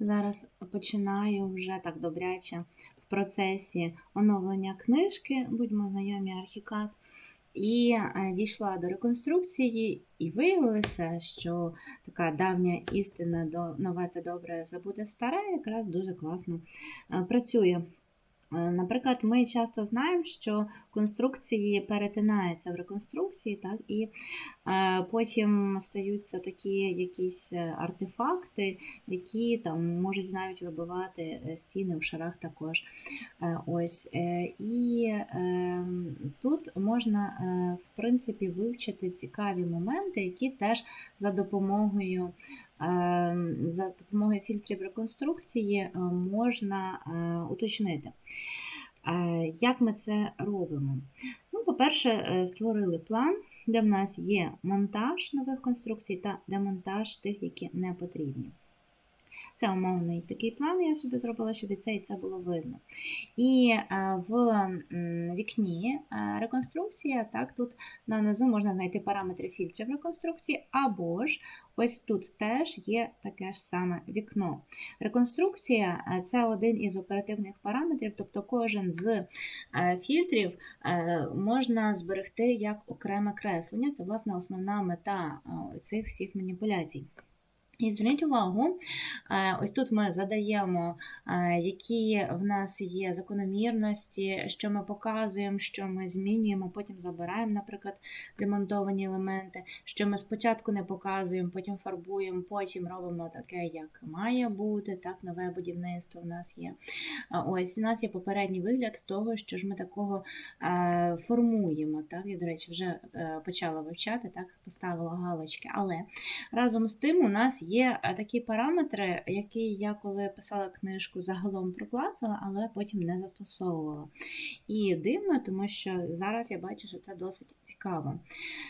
Зараз починаю вже так добряче в процесі оновлення книжки, будьмо знайомі архікат. І е, дійшла до реконструкції, і виявилося, що така давня істина до нове це добре забуде старе, якраз дуже класно е, працює. Е, Наприклад, ми часто знаємо, що конструкції перетинаються в реконструкції, так, і е, потім стаються такі якісь е, артефакти, які там можуть навіть вибивати стіни в шарах також. Ось, і е, тут можна в принципі вивчити цікаві моменти, які теж за допомогою за допомогою фільтрів реконструкції е, можна е, уточнити. Е, Як ми це робимо? Ну, по-перше, е, створили план, де в нас є монтаж нових конструкцій та демонтаж тих, які не потрібні. Це умовний такий план, я собі зробила, щоб і це і це було видно. І е, в вікні е, реконструкція, так, тут нанизу можна знайти параметри фільтрів реконструкції, або ж ось тут теж є таке ж саме вікно. Реконструкція е, це один із оперативних параметрів, тобто кожен з фільтрів можна зберегти як окреме креслення. Це, власне, основна мета цих всіх маніпуляцій. І зверніть увагу, е, ось тут ми задаємо, е, які в нас є закономірності, що ми показуємо, що ми змінюємо, потім забираємо, наприклад, демонтовані елементи, що ми спочатку не показуємо, потім фарбуємо, потім робимо таке, як має бути, так, нове будівництво в нас є. Ось у нас є попередній вигляд того, що ж ми такого е, формуємо. Так? Я, до речі, вже почала вивчати, так, поставила галочки. Але разом з тим у нас є е, такі параметри, які я коли писала книжку, загалом проклацала, але потім не застосовувала. І дивно, тому що зараз я бачу, що це досить цікаво.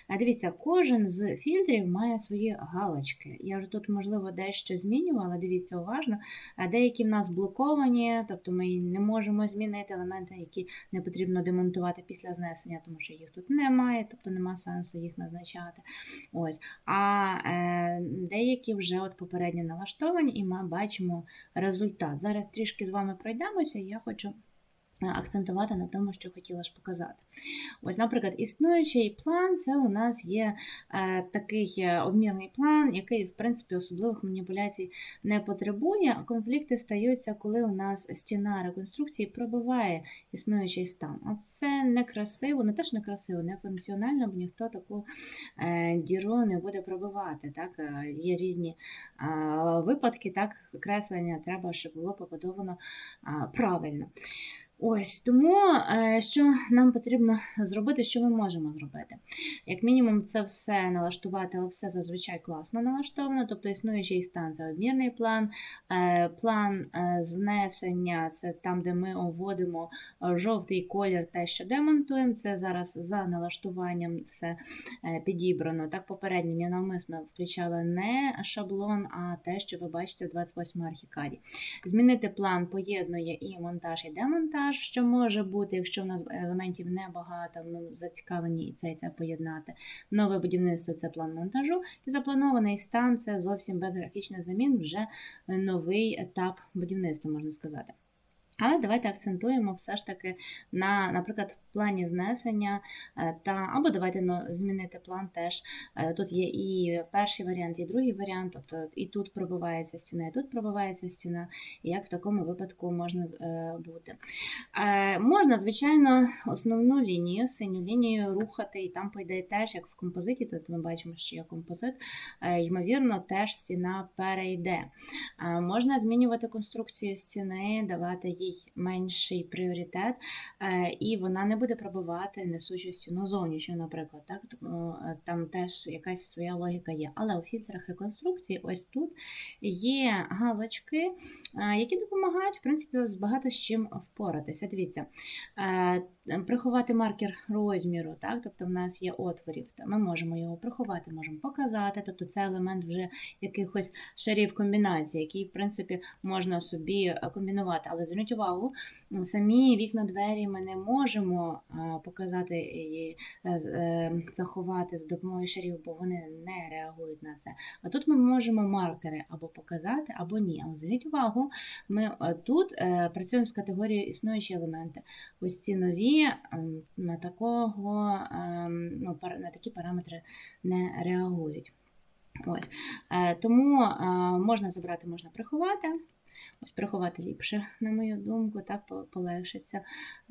А Дивіться, кожен з фільтрів має свої галочки. Я вже тут, можливо, дещо змінювала, дивіться уважно. А Деякі в нас блоковані, тобто ми не можемо змінити елементи, які не потрібно демонтувати після знесення, тому що їх тут немає, тобто нема сенсу їх назначати. Ось. А е, деякі вже от попередньо налаштовані, і ми бачимо результат. Зараз трішки з вами пройдемося, і я хочу акцентувати на тому, що хотіла ж показати. Ось, наприклад, існуючий план це у нас є е, такий е, обмірний план, який, в принципі, особливих маніпуляцій не потребує. А Конфлікти стаються, коли у нас стіна реконструкції пробиває існуючий стан. От це некрасиво, не теж некрасиво, не функціонально, бо ніхто таку е, діру не буде пробивати. Так? Е, Є різні е, випадки, так, креслення треба, щоб було побудовано е, правильно. Ось тому, е, що нам потрібно зробити, що ми можемо зробити. Як мінімум, це все налаштувати, але все зазвичай класно налаштовано, тобто існуючий стан це обмірний план, е, план е, знесення це там, де ми вводимо жовтий колір, те, що демонтуємо. Це зараз за налаштуванням все підібрано. Так, попереднім я навмисно включала не шаблон, а те, що ви бачите в 28 архікаді. Змінити план поєднує і монтаж, і демонтаж, що може бути, якщо в нас елементів небагато, ми зацікавлені і це і це поєднати. Нове будівництво це план монтажу, і запланований стан це зовсім без графічних замін, вже новий етап будівництва, можна сказати. Але давайте акцентуємо все ж таки на, наприклад, плані знесення, е, та або давайте ну, змінити план теж. Е, Тут є і перший варіант, і другий варіант, тобто і тут пробивається стіна, і тут пробивається стіна, і як в такому випадку можна е, бути. Можна, звичайно, основну лінію, синю лінію рухати, і там пойде теж, як в композиті, тут ми бачимо, що є композит, ймовірно, теж стіна перейде. Можна змінювати конструкцію стіни, давати їй менший пріоритет, е, і вона не буде пробивати несучу стіну зовнішню, наприклад. Так? Тому е, там теж якась своя логіка є. Але у фільтрах реконструкції ось тут є галочки, е, які допомагають, в принципі, з багато з чим впоратися. Дивіться, приховати маркер розміру, так? тобто в нас є отворів, ми можемо його приховати, можемо показати, тобто це елемент вже якихось шарів комбінації, який, в принципі, можна собі комбінувати. Але зверніть зверніть увагу, самі вікна двері ми не можемо показати і е, е, заховати за допомогою шарів, бо вони не реагують на це. А тут ми можемо маркери або показати, або ні. Але зверніть увагу, ми е, тут працюємо з категорією існуючі елементи. Ось ці нові на такого ем, ну, на такі параметри не реагують. Ось. Тому можна забрати, можна приховати. Ось приховати ліпше, на мою думку, так полегшиться.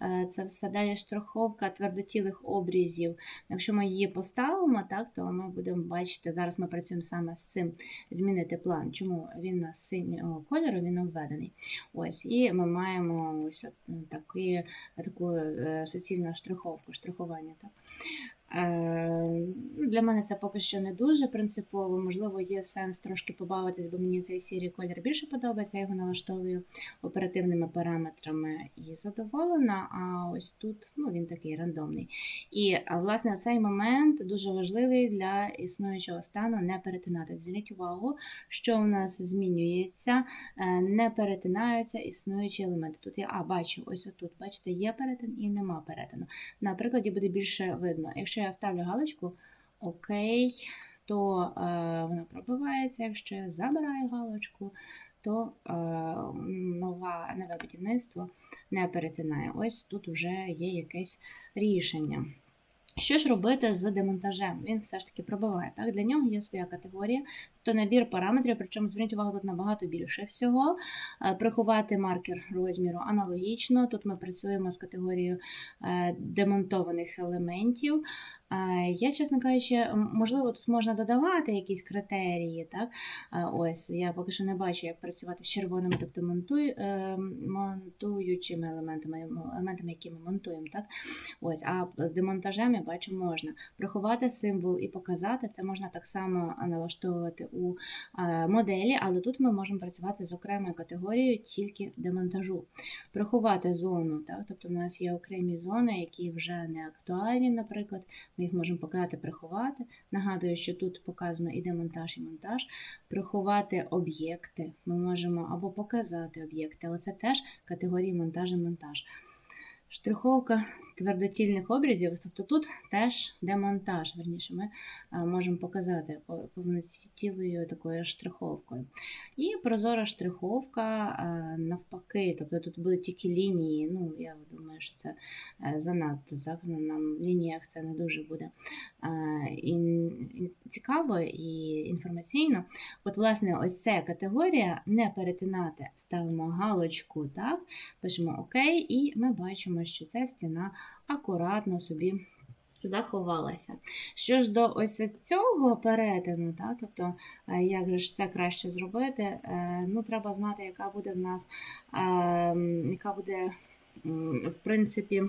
Е, Це все далі штриховка твердотілих обрізів. Якщо ми її поставимо, так, то ми будемо бачити, зараз ми працюємо саме з цим змінити план. Чому він у нас синього кольору, він обведений. Ось, і ми маємо ось такі, таку е, суцільну штриховку, штрихування. Так. Е, ну, Для мене це поки що не дуже принципово. Можливо, є сенс трошки побавитись, бо мені цей сірий колір більше подобається. Я його налаштовую оперативними параметрами і задоволена. А ось тут ну, він такий рандомний. І власне цей момент дуже важливий для існуючого стану не перетинати. Зверніть увагу, що в нас змінюється, е, не перетинаються існуючі елементи. Тут я а, бачу, ось отут, бачите, є перетин і нема перетину. На прикладі буде більше видно. Якщо я ставлю галочку окей, то е, вона пробивається. Якщо я забираю галочку, то е, нова, нове будівництво не перетинає. Ось тут вже є якесь рішення. Що ж робити з демонтажем? Він все ж таки пробиває. Так? Для нього є своя категорія, то набір параметрів, причому зверніть увагу, тут набагато більше всього. Е, Приховати маркер розміру аналогічно. Тут ми працюємо з категорією е, демонтованих елементів. Е, Я, чесно кажучи, можливо, тут можна додавати якісь критерії. Так? Е, Ось я поки що не бачу, як працювати з червоними, тобто монтуй, е, монтуючими елементами, елементами, які ми монтуємо. Так? Ось, а з демонтажем я бачу, можна приховати символ і показати. Це можна так само налаштовувати у моделі, але тут ми можемо працювати з окремою категорією тільки демонтажу. Приховати зону, так? тобто в нас є окремі зони, які вже не актуальні, наприклад, ми їх можемо показати, приховати. Нагадую, що тут показано і демонтаж, і монтаж. Приховати об'єкти. Ми можемо або показати об'єкти, але це теж категорії монтаж і монтаж. Штриховка твердотільних обрізів, тобто тут теж демонтаж. Верніше, ми можемо показати по- повноцілою такою штриховкою. І прозора штриховка навпаки, тобто тут будуть тільки лінії. Ну, я думаю, що це е, занадто. Так? Ну, Нам в лініях це не дуже буде ін- цікаво і інформаційно. От, власне, ось ця категорія не перетинати. Ставимо галочку, так? пишемо ОК, і ми бачимо, що ця стіна акуратно собі заховалася. Що ж до ось цього перетину, так, тобто, е, як же ж це краще зробити, Е, ну, треба знати, яка буде в нас, е, яка буде, в принципі,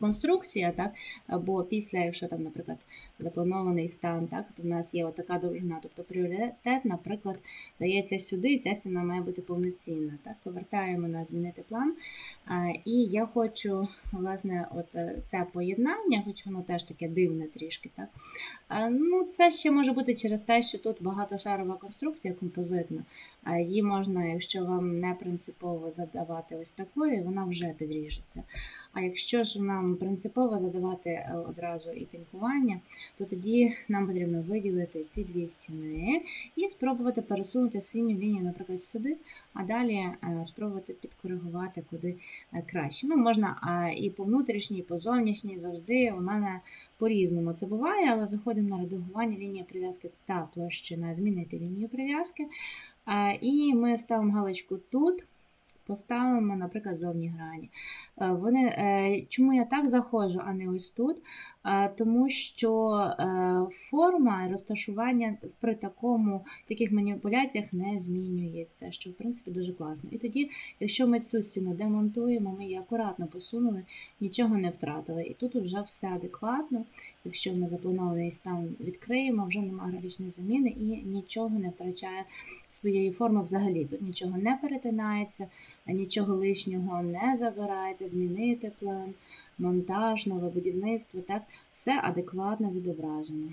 конструкція, так, або після, якщо там, наприклад, запланований стан, так, то в нас є отака довжина, тобто пріоритет, наприклад, дається сюди, і ця стіна має бути повноцінна. Так, повертаємо на змінити план. І я хочу, власне, от е, це поєднання, хоч воно теж таке дивне трішки, так, ну, це ще може бути через те, що тут багатошарова конструкція композитна. Її можна, якщо вам не принципово задавати ось такою, вона вже підріжеться. А якщо ж нам принципово задавати е, одразу і тинкування, то тоді нам потрібно виділити ці дві стіни і спробувати пересунути синю лінію, наприклад, сюди, а далі е, спробувати підкоригувати куди е, краще. Ну, можна і по внутрішній, і по зовнішній, завжди у мене по-різному це буває, але заходимо на редагування лінії прив'язки та площина, змінити лінію прив'язки. І ми ставимо галочку тут. Поставимо, наприклад, зовні грані. Е, Вони, е, чому я так заходжу, а не ось тут? Е, Тому що форма розташування при такому, таких маніпуляціях не змінюється, що в принципі дуже класно. І тоді, якщо ми цю стіну демонтуємо, ми її акуратно посунули, нічого не втратили. І тут вже все адекватно. Якщо ми запланований стан відкриємо, вже немає графічної заміни і нічого не втрачає своєї форми взагалі. Тут нічого не перетинається, нічого лишнього не забирається, змінити план, монтаж, нове будівництво, так, все адекватно відображено.